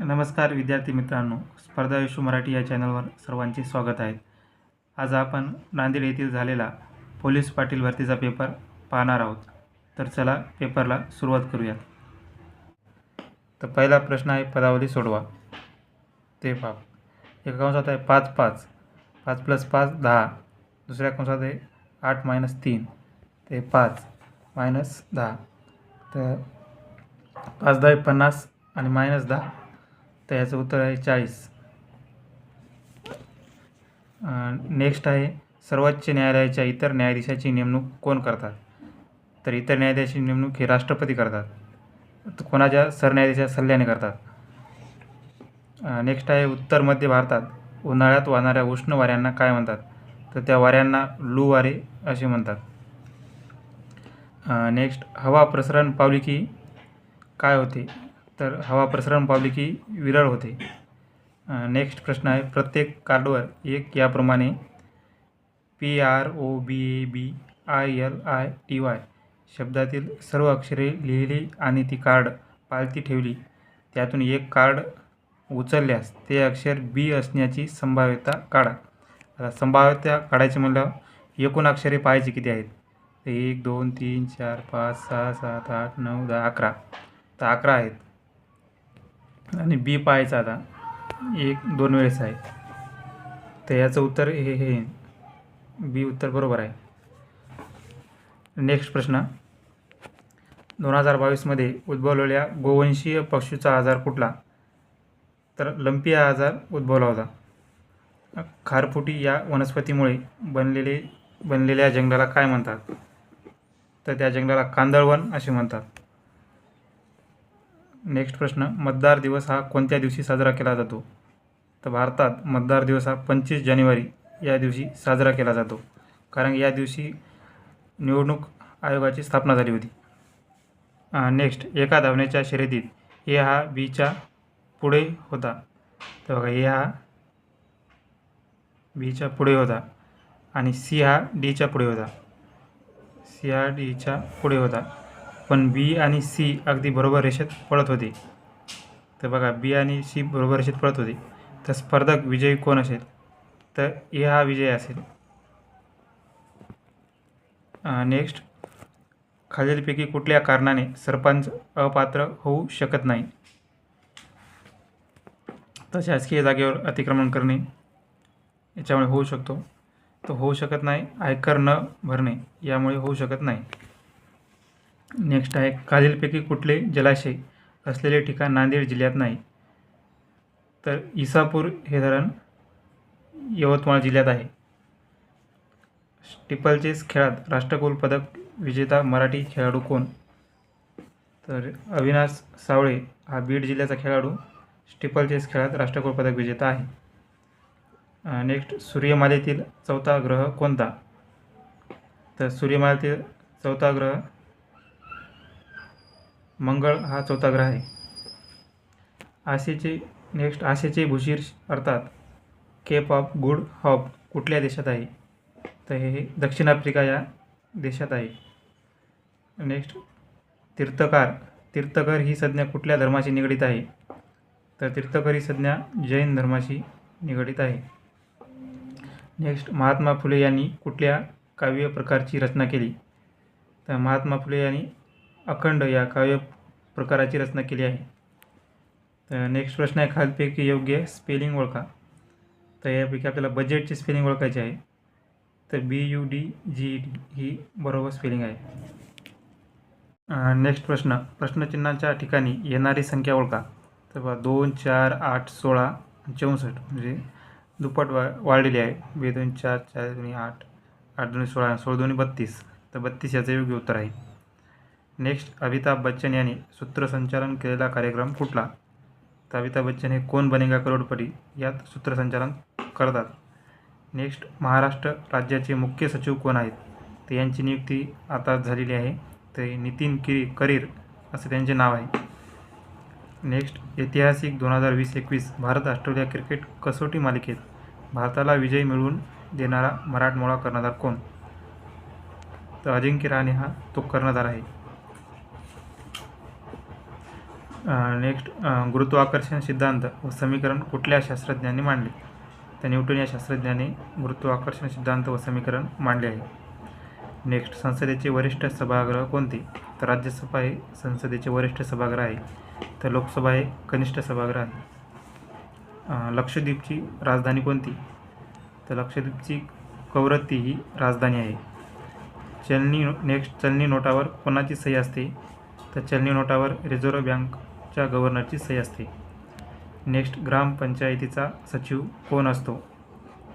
नमस्कार विद्यार्थी मित्रांनो स्पर्धा विश्व मराठी या चॅनलवर सर्वांचे स्वागत आहे. आज आपण नांदेड येथील झालेला पोलीस पाटील भरतीचा पेपर पाहणार आहोत. तर चला पेपरला सुरुवात करूयात. तर पहिला प्रश्न आहे पदावली सोडवा. ते पहा. एका कंसात आहे पाच पाच. पाच प्लस पाच दहा. दुसऱ्या कंसात आहे आठ मायनस तीन. ते पाच मायनस दहा. तर पाच दहा आहे पन्नास आणि मायनस दहा तर याचं उत्तर आहे चाळीस. नेक्स्ट आहे सर्वोच्च न्यायालयाच्या इतर न्यायाधीशाची नेमणूक कोण करतात? तर इतर न्यायाधीशाची नेमणूक हे राष्ट्रपती करतात. तर कोणाच्या? सरन्यायाधीशाच्या सल्ल्याने करतात. नेक्स्ट आहे उत्तर मध्य भारतात उन्हाळ्यात वाहणाऱ्या उष्ण वाऱ्यांना काय म्हणतात? तर त्या वाऱ्यांना लू वारे असे म्हणतात. नेक्स्ट हवा प्रसरण पावली की काय होते? तर हवा प्रसारण पावली की विरळ होते. नेक्स्ट प्रश्न आहे. प्रत्येक कार्डवर एक याप्रमाणे P R O B A B I L I T Y शब्दातील सर्व अक्षरे लिहिली आणि ती कार्ड पालती ठेवली. त्यातून एक कार्ड उचलल्यास ते अक्षर बी असण्याची संभाव्यता काढा. आता संभाव्यता काढायची म्हणलं एकूण अक्षरे पाहायची किती आहेत? एक दोन तीन चार पाच सहा सात आठ नऊ दहा अकरा. तर अकरा आहेत. आणि बी पाहायचा आता. एक दोन वेळेस आहे. तर याचं उत्तर हे हे बी उत्तर बरोबर आहे. नेक्स्ट प्रश्न. दोन हजार बावीसमध्ये उद्भवलेल्या गोवंशीय पशूचा आजार कुठला? तर लंपी हा आजार उद्भवला होता. खारफुटी या वनस्पतीमुळे बनलेले बनलेल्या जंगलाला काय म्हणतात? तर त्या जंगलाला कांदळवन असे म्हणतात. नेक्स्ट प्रश्न मतदार दिवस हा कोणत्या दिवशी साजरा केला जातो? तर भारतात मतदार दिवस हा पंचवीस जानेवारी या दिवशी साजरा केला जातो. कारण या दिवशी निवडणूक आयोगाची स्थापना झाली होती. नेक्स्ट एका धावण्याच्या शर्यतीत ए हा बीच्या पुढे होता. तर बघा ए हा बीच्या पुढे होता आणि सी हा डीच्या पुढे होता. सी हा डीच्या पुढे होता. पण बी आणि सी अगदी बरोबर रेषेत पळत होती. तर बघा बी आणि सी बरोबर रेषेत पळत होती. तर स्पर्धक विजयी कोण असेल? तर ए हा विजय असेल. नेक्स्ट खालीलपैकी कुठल्या कारणाने सरपंच अपात्र होऊ शकत नाही? तर शासकीय जागेवर अतिक्रमण करणे याच्यामुळे होऊ शकतो. तो होऊ शकत नाही आयकर न भरणे यामुळे होऊ शकत नाही. नेक्स्ट आहे खालीलपैकी कुठले जलाशय असलेले ठिकाण नांदेड जिल्ह्यात नाही? तर इसापूर हे धरण यवतमाळ जिल्ह्यात आहे. स्टिपलचेस खेळात राष्ट्रकुल पदक विजेता मराठी खेळाडू कोण? तर अविनाश सावळे हा बीड जिल्ह्याचा खेळाडू स्टिपल चेस खेळात राष्ट्रकुल पदक विजेता आहे. नेक्स्ट सूर्यमालेतील चौथा ग्रह कोणता? तर सूर्यमालेतील चौथा ग्रह मंगळ हा चौथा ग्रह आहे. आशेचे नेक्स्ट आशेचे भुशीर अर्थात केप ऑफ गुड हॉप कुठल्या देशात आहे? तर हे दक्षिण आफ्रिका या देशात आहे. नेक्स्ट तीर्थकार तीर्थकर ही संज्ञा कुठल्या धर्माशी निगडीत आहे? तर तीर्थकर ही संज्ञा जैन धर्माशी निगडीत आहे. नेक्स्ट महात्मा फुले यांनी कुठल्या काव्य प्रकारची रचना केली? तर महात्मा फुले यांनी अखंड या काव्य प्रकाराची रचना केली आहे. तर नेक्स्ट प्रश्न आहे खालपैकी योग्य स्पेलिंग ओळखा. तर यापैकी आपल्याला बजेटची स्पेलिंग ओळखायची आहे. तर B U D G D ही बरोबर स्पेलिंग आहे. नेक्स्ट प्रश्न. प्रश्नचिन्हाच्या ठिकाणी येणारी संख्या ओळखा. तर बघा दोन चार आठ सोळा चौसष्ट म्हणजे दुप्पट वा वाढलेली आहे. बे दोन चार चार दोन्ही आठ आठ दोन्ही सोळा सोळा दोन्ही बत्तीस. तर बत्तीस याचं योग्य उत्तर आहे. नेक्स्ट अमिताभ बच्चन यांनी सूत्रसंचालन केलेला कार्यक्रम कुठला? तर अमिताभ बच्चन हे कोण बनेगा करोडपती? यात सूत्रसंचालन करतात. नेक्स्ट महाराष्ट्र राज्याचे मुख्य सचिव कोण आहेत? तर यांची नियुक्ती आता झालेली आहे. ते नितीन किरी करीर असं त्यांचे नाव आहे. नेक्स्ट ऐतिहासिक दोन हजार वीस एकवीस भारत ऑस्ट्रेलिया क्रिकेट कसोटी मालिकेत भारताला विजय मिळवून देणारा मराठमोळा कर्णधार कोण? तर अजिंक्य रहाणे हा तो कर्णधार आहे. नेक्स्ट गुरुत्वाकर्षण सिद्धांत व समीकरण कुठल्या शास्त्रज्ञांनी मांडले? तर न्यूटन या शास्त्रज्ञाने गुरुत्वाकर्षण सिद्धांत व समीकरण मांडले आहे. नेक्स्ट संसदेचे वरिष्ठ सभागृह कोणते? तर राज्यसभा हे संसदेचे वरिष्ठ सभागृह आहे. तर लोकसभा हे कनिष्ठ सभागृह आहे. लक्षद्वीपची राजधानी कोणती? तर लक्षद्वीपची कवरत्ती ही राजधानी आहे. चलनी नेक्स्ट चलनी नोटावर कोणाची सही असते? तर चलनी नोटावर रिझर्व्ह च्या गव्हर्नरची सही असते. नेक्स्ट ग्रामपंचायतीचा सचिव कोण असतो?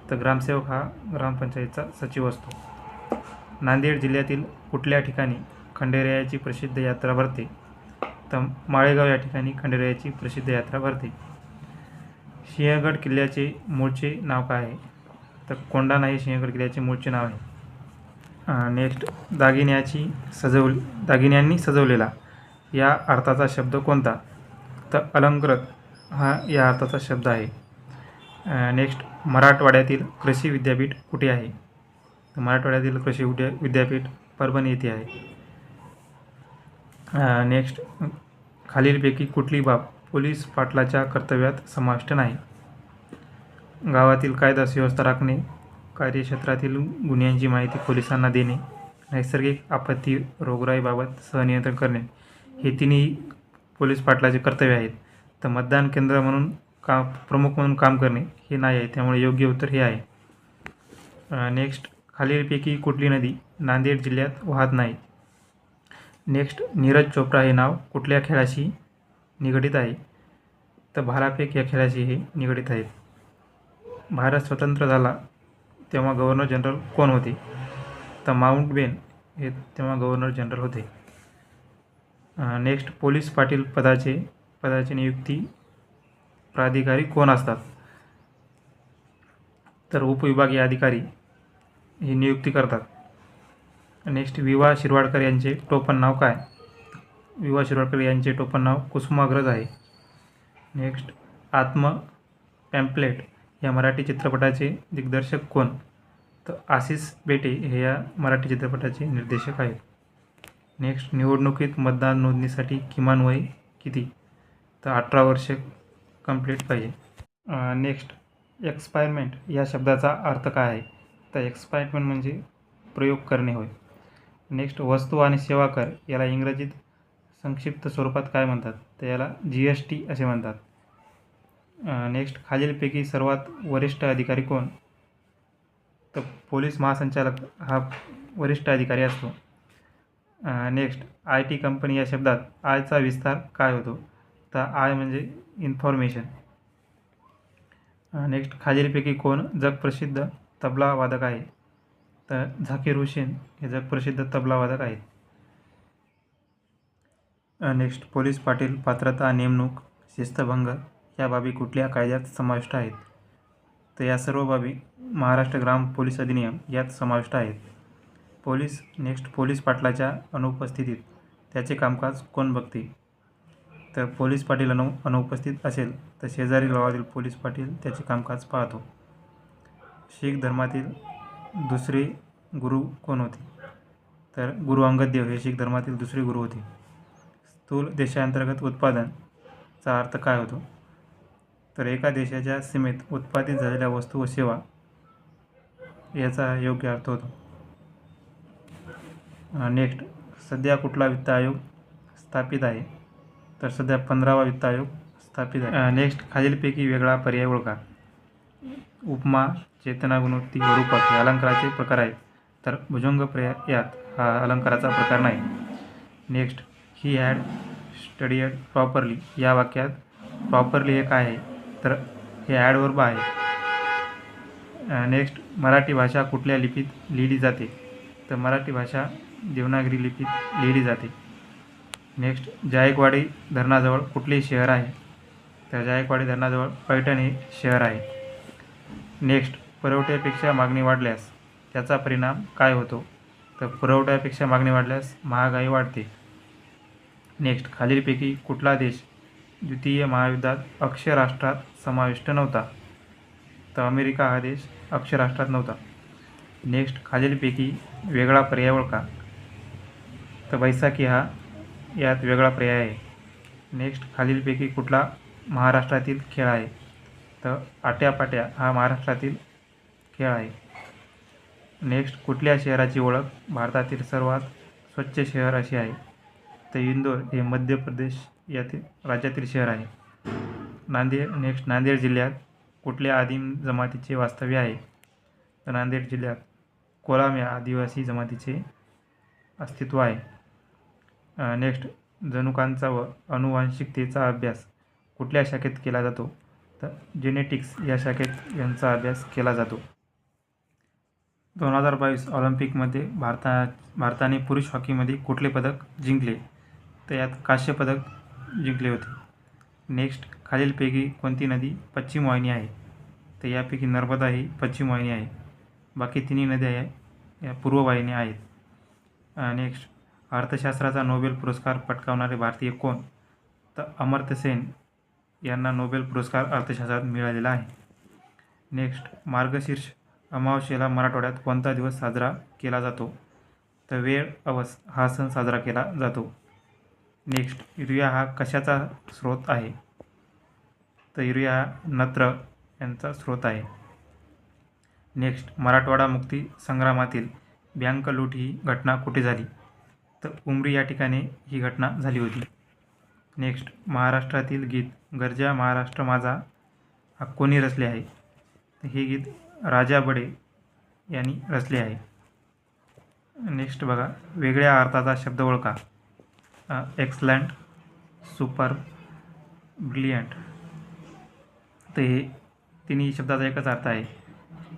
तर ग्रामसेवक हा ग्रामपंचायतीचा सचिव असतो. नांदेड जिल्ह्यातील कुठल्या ठिकाणी खंडेरायाची प्रसिद्ध यात्रा भरते? तर माळेगाव या ठिकाणी खंडेरायाची प्रसिद्ध यात्रा भरते. सिंहगड किल्ल्याचे मूळचे नाव काय आहे? तर कोंडा हे सिंहगड किल्ल्याचे मूळचे नाव आहे. नेक्स्ट दागिन्याची सजवली दागिन्यांनी सजवलेला या अर्थाचा शब्द कोणता? तर अलंकृत हा या अर्थाचा शब्द आहे. नेक्स्ट मराठवाड्यातील कृषी विद्यापीठ कुठे आहे? तर मराठवाड्यातील कृषी विद्या विद्यापीठ परभणी येथे आहे. नेक्स्ट खालीलपैकी कुठली बाब पोलीस पाटलाच्या कर्तव्यात समाविष्ट नाही? गावातील कायदा सुव्यवस्था राखणे कार्यक्षेत्रातील गुन्ह्यांची माहिती पोलिसांना देणे नैसर्गिक आपत्ती रोगराईबाबत सहनियंत्रण करणे हे तिन्ही पोलीस पाटलाचे कर्तव्य आहेत. तर मतदान केंद्र म्हणून का प्रमुख म्हणून काम करणे हे नाही आहे. त्यामुळे योग्य उत्तर हे आहे. नेक्स्ट खालीलपैकी कुठली नदी नांदेड जिल्ह्यात वाहत नाही? नेक्स्ट नीरज चोप्रा हे नाव कुठल्या खेळाशी निगडीत आहे? तर भालाफेक या खेळाशी हे निगडीत आहेत. भारत स्वतंत्र झाला तेव्हा गव्हर्नर जनरल कोण होते? तर माउंट बेन हे तेव्हा गव्हर्नर जनरल होते. नेक्स्ट पोलीस पाटील पदाचे पदाची नियुक्ती प्राधिकारी कोण असतात? तर उपविभागीय अधिकारी ही नियुक्ती करतात. नेक्स्ट विवा शिरवाडकर यांचे टोपण नाव काय? विवा शिरवाडकर यांचे टोपण नाव कुसुमाग्रज आहे. नेक्स्ट आत्म पॅम्पलेट या मराठी चित्रपटाचे दिग्दर्शक कोण? तर आशिष बेटे हे या मराठी चित्रपटाचे निर्देशक आहेत. नेक्स्ट निवडणुकीत मतदान नोंदणीसाठी किमान वय किती? तर अठरा वर्ष कंप्लीट पाहिजे. नेक्स्ट एक्सपायरमेंट या शब्दाचा अर्थ काय आहे? तर एक्सपायरमेंट म्हणजे प्रयोग करणे होय. नेक्स्ट वस्तू आणि सेवा कर याला इंग्रजीत संक्षिप्त स्वरूपात काय म्हणतात? तर याला जी एस टी असे म्हणतात. नेक्स्ट खालीलपैकी सर्वात वरिष्ठ अधिकारी कोण? तर पोलीस महासंचालक हा वरिष्ठ अधिकारी असतो. नेक्स्ट आय टी कंपनी या शब्दात आयचा विस्तार काय होतो? तर आय म्हणजे इन्फॉर्मेशन नेक्स्ट खालीलपैकी कोण जगप्रसिद्ध तबला वादक आहे? तर झाकीर हुसेन हे जगप्रसिद्ध तबला वादक आहेत नेक्स्ट पोलीस पाटील पात्रता नेमणूक शिस्तभंग या बाबी कुठल्या कायद्यात समाविष्ट आहेत? तर या सर्व बाबी महाराष्ट्र ग्राम पोलीस अधिनियम यात समाविष्ट आहेत. पोलीस नेक्स्ट पोलीस पाटलाच्या अनुपस्थितीत. त्याचे कामकाज कोण बघते? तर पोलीस पाटील अनु अनुपस्थित असेल तर शेजारी गावातील पोलीस पाटील त्याचे कामकाज पाहतो. शीख धर्मातील दुसरे गुरु कोण होते? तर गुरु अंगद देव हे शीख धर्मातील दुसरे गुरु होते. स्थूल देशांतर्गत उत्पादनचा अर्थ काय होतो? तर एका देशाच्या सीमेत उत्पादित झालेल्या वस्तू व सेवा याचा योग्य अर्थ होतो. नेक्स्ट सध्या कुठला वित्त आयोग स्थापित आहे? तर सध्या पंधरावा वित्त आयोग स्थापित आहे. नेक्स्ट खालीलपैकी वेगळा पर्याय ओळखा. उपमा चेतना गुणवत्ती रूपक हे अलंकाराचे प्रकार आहेत. तर भुजंग पर्यायात हा अलंकाराचा प्रकार नाही. Next he had studied properly या वाक्यात प्रॉपरली हे काय आहे तर हे ॲड वर्ब आहे. नेक्स्ट मराठी भाषा कुठल्या लिपीत लिहिली जाते? तर मराठी भाषा देवनागरी लिपीत लिहिली जाते. नेक्स्ट जायकवाडी धरणाजवळ कुठले शहर आहे तर जायकवाडी धरणाजवळ पैठण हे शहर आहे. नेक्स्ट पुरवठ्यापेक्षा मागणी वाढल्यास त्याचा परिणाम काय होतो? तर पुरवठ्यापेक्षा मागणी वाढल्यास महागाई वाढते. नेक्स्ट खालीलपैकी कुठला देश द्वितीय महायुद्धात अक्षराष्ट्रात समाविष्ट नव्हता? तर अमेरिका हा देश अक्षराष्ट्रात नव्हता. नेक्स्ट खालीलपैकी वेगळा पर्याय ओळखा. तर बैसाखी हा यात वेगळा पर्याय आहे. नेक्स्ट खालीलपैकी कुठला महाराष्ट्रातील खेळ आहे? तर आट्यापाट्या हा महाराष्ट्रातील खेळ आहे. नेक्स्ट कुठल्या शहराची ओळख भारतातील सर्वात स्वच्छ शहर अशी आहे? तर इंदोर हे मध्य प्रदेश यातील राज्यातील शहर आहे. नांदेड नेक्स्ट नांदेड जिल्ह्यात कुठल्या आदिम जमातीचे वास्तव्य आहे? तर नांदेड जिल्ह्यात कोलाम या आदिवासी जमातीचे अस्तित्व आहे. नेक्स्ट जनुकांचा व अनुवांशिकतेचा अभ्यास कुठल्या शाखेत केला जातो? तर जेनेटिक्स या शाखेत यांचा अभ्यास केला जातो. दोन हजार बावीस ऑलिम्पिकमध्ये भारता भारताने पुरुष हॉकीमध्ये कुठले पदक जिंकले? तर यात कांस्य पदक जिंकले होते. नेक्स्ट खालीलपैकी कोणती नदी पश्चिम वाहिनी आहे? तर यापैकी नर्मदा ही पश्चिम वाहिनी आहे. बाकी तिन्ही नद्या या या पूर्व वाहिनी आहेत. नेक्स्ट अर्थशास्त्राचा नोबेल पुरस्कार पटकावणारे भारतीय कोण? तर अमर्त्य सेन यांना नोबेल पुरस्कार अर्थशास्त्रात मिळालेला आहे. नेक्स्ट मार्गशीर्ष अमावस्येला मराठवाड्यात कोणता दिवस साजरा केला जातो? तर वेळ अवस हा सण साजरा केला जातो. नेक्स्ट युरिया हा कशाचा स्रोत आहे? तर युरिया हा नत्र यांचा स्रोत आहे. नेक्स्ट मराठवाडा मुक्ती संग्रामातील बँक लूट ही घटना कुठे झाली? तर उमरी या ठिकाणी ही घटना झाली होती. नेक्स्ट महाराष्ट्रातील गीत गरजा महाराष्ट्र माझा हा कोणी रचले आहे. तर हे गीत राजा बडे यांनी रचले आहे. नेक्स्ट बघा वेगळ्या अर्थाचा शब्द ओळखा. एक्सलंट सुपर ब्रिलियंट तर हे तिन्ही शब्दाचा एकच अर्थ आहे.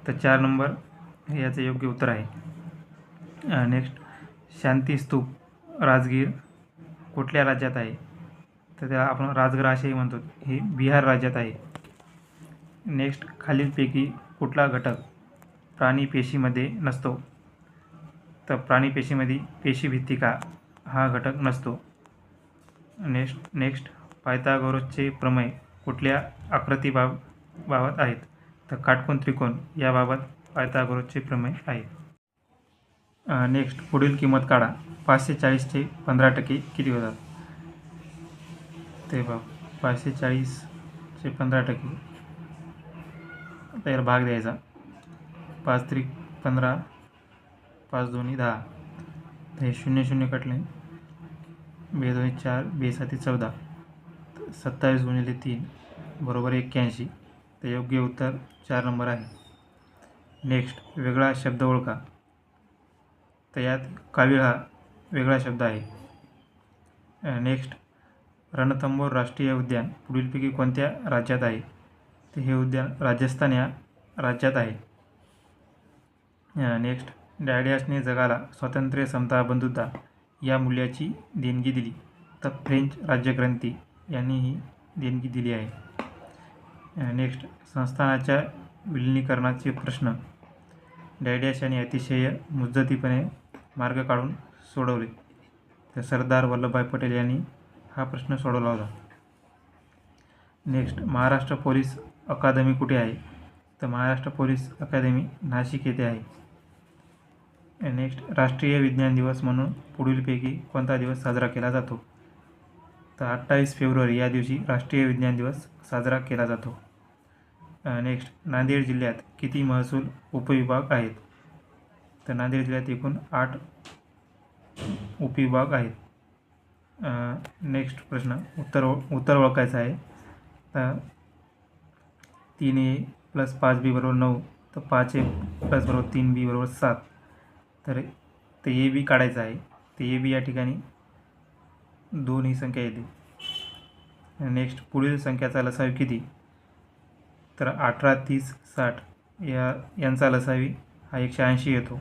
तर चार नंबर हे याचं योग्य उत्तर आहे. नेक्स्ट शांती स्तूप राजगीर कुठल्या राज्यात आहे? तर त्याला आपण राजगड असेही म्हणतो. हे बिहार राज्यात आहे. नेक्स्ट खालीलपैकी कुठला घटक प्राणी पेशीमध्ये नसतो? तर प्राणी पेशीमध्ये पेशीभित्तिका हा घटक नसतो. नेक्स्ट नेक्स्ट पायथागोरसचे प्रमेय कुठल्या आकृतीबाब बाबत आहेत? तर काटकोन त्रिकोण याबाबत पायथागोरसचे प्रमेय आहेत. नेक्स्ट पुढील किंमत काढा. पाचशे चाळीसचे पंधरा टक्के किती होतात? ते बघ पाचशे चाळीसचे पंधरा टक्के. त्याला भाग द्यायचा. पाच त्रिक पंधरा पाच दोन्ही दहा. तर हे शून्य शून्य कटले. बे दोन्ही चार बे साती चौदा. सत्तावीस गुणिले तीन बरोबर एक्क्याऐंशी. तर योग्य उत्तर चार नंबर आहे. नेक्स्ट वेगळा शब्द ओळखा. तर यात कावीळ हा वेगळा शब्द आहे. नेक्स्ट रणथंबोर राष्ट्रीय उद्यान पुढीलपैकी कोणत्या राज्यात आहे? तर हे उद्यान राजस्थान या राज्यात आहे. नेक्स्ट डॅडियासने जगाला स्वातंत्र्य समता बंधुता या मूल्याची देणगी दिली. तर फ्रेंच राज्यक्रांती यांनी ही देणगी दिली आहे. नेक्स्ट संस्थानाच्या विलिनीकरणाचे प्रश्न. डॅडियास यांनी अतिशय मुद्दतीपणे मार्ग काढून सोडवले. तर सरदार वल्लभभाई पटेल यांनी हा प्रश्न सोडवला होता. नेक्स्ट महाराष्ट्र पोलीस अकादमी कुठे आहे? तर महाराष्ट्र पोलीस अकादमी नाशिक येथे आहे. नेक्स्ट राष्ट्रीय विज्ञान दिवस म्हणून पुढीलपैकी कोणता दिवस साजरा केला जातो? तर अठ्ठावीस फेब्रुवारी या दिवशी राष्ट्रीय विज्ञान दिवस साजरा केला जातो. नेक्स्ट नांदेड जिल्ह्यात किती महसूल उपविभाग आहेत? तर नांदेड जिल्ह्यात एकूण आठ उपविभाग आहेत. नेक्स्ट प्रश्न उत्तर उत्तर ओळखायचा आहे. तर तीन ए प्लस पाच बी बरोबर नऊ तर पाच ए प्लस बरोबर तीन बी बरोबर सात. तर ते ए बी काढायचं आहे. ते ए बी या ठिकाणी दोन ही संख्या येते नेक्स्ट पुढील संख्याचा लसावी किती? तर अठरा तीस साठ या यांचा लसावी हा एकशे ऐंशी येतो.